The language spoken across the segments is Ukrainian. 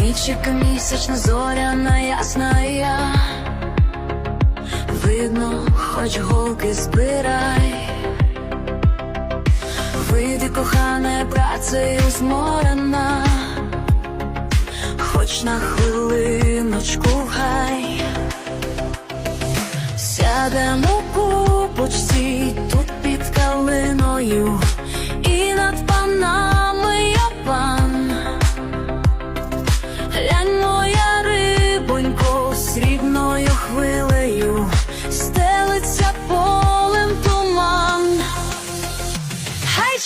Нічика місячна зоряна ясна я. Видно, хоч голки збирай. Вийди, кохане, працею зморена, хоч на хвилиночку хай Сядемо купочці тут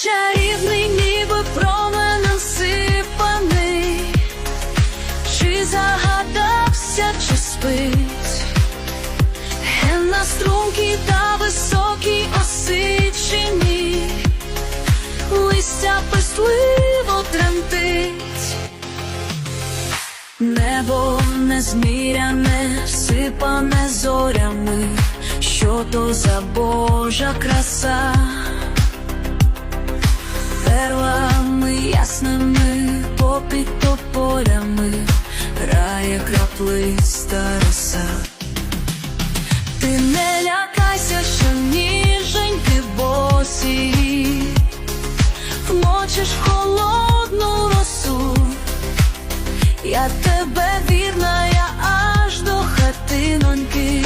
чарівний, ніби променем сипаний, чи загадався, чи спить, на струнки та високій осичині, листя писливо тремтить. Небо незміряне, сипане зорями, що то за Божа краса, перлами ясними попід тополями, рає краплиста роса. Ти не лякайся, що ніженьки босі, вмочиш холодну росу. Я тебе вірна, я аж до хатиноньки,